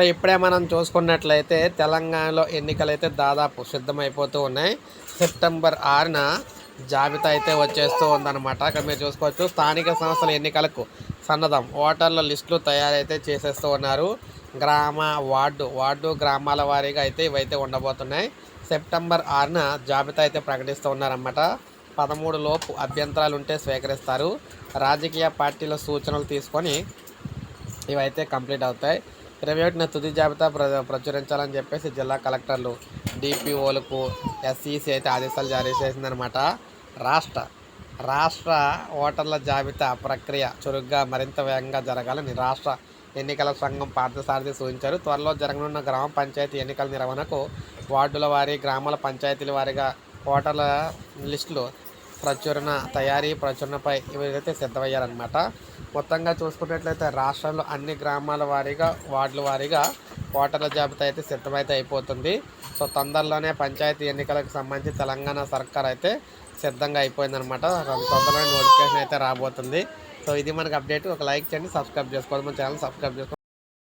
So ఇప్పుడే మనం చూసుకున్నట్లయితే తెలంగాణలో ఎన్నికలు అయితే దాదాపు సిద్ధమైపోతూ ఉన్నాయి. సెప్టెంబర్ ఆరున జాబితా అయితే వచ్చేస్తూ ఉందన్నమాట. అక్కడ మీరు చూసుకోవచ్చు స్థానిక సంస్థల ఎన్నికలకు సన్నద్ధం ఓటర్ల లిస్టులు తయారైతే చేసేస్తూ ఉన్నారు. గ్రామ వార్డు వార్డు గ్రామాల వారీగా అయితే ఇవైతే ఉండబోతున్నాయి. సెప్టెంబర్ ఆరున జాబితా అయితే ప్రకటిస్తూ ఉన్నారన్నమాట. పదమూడు లోపు అభ్యంతరాలు ఉంటే స్వీకరిస్తారు. రాజకీయ పార్టీల సూచనలు తీసుకొని ఇవైతే కంప్లీట్ అవుతాయి. ఇరవై ఒకటిన తుది జాబితా ప్ర ప్రచురించాలని చెప్పేసి జిల్లా కలెక్టర్లు డిపిఓలకు ఎస్ఈసి అయితే ఆదేశాలు జారీ చేసిందనమాట రాష్ట్ర రాష్ట్ర ఓటర్ల జాబితా ప్రక్రియ చురుగ్గా మరింత వేగంగా జరగాలని రాష్ట్ర ఎన్నికల సంఘం పార్థసారథి సూచించారు. త్వరలో జరగనున్న గ్రామ పంచాయతీ ఎన్నికల నిర్వహణకు వార్డుల వారీ గ్రామాల పంచాయతీల వారీగా ఓటర్ల లిస్టులు ప్రచురణ తయారీ ప్రచురణపై ఇవైతే సిద్ధమయ్యారనమాట మొత్తంగా చూసుకున్నట్లయితే రాష్ట్రంలో అన్ని గ్రామాల వారీగా వార్డుల వారీగా ఓటర్ల జాబితా అయితే సిద్ధమైతే అయిపోతుంది. సో తొందరలోనే పంచాయతీ ఎన్నికలకు సంబంధించి తెలంగాణ సర్కార్ అయితే సిద్ధంగా అయిపోయిందనమాట తొందరలోనే నోటిఫికేషన్ అయితే రాబోతుంది. సో ఇది మనకు అప్డేట్. ఒక లైక్ చేయండి సబ్స్క్రైబ్ చేసుకోవాలి మన ఛానల్ సబ్స్క్రైబ్ చేసుకోండి.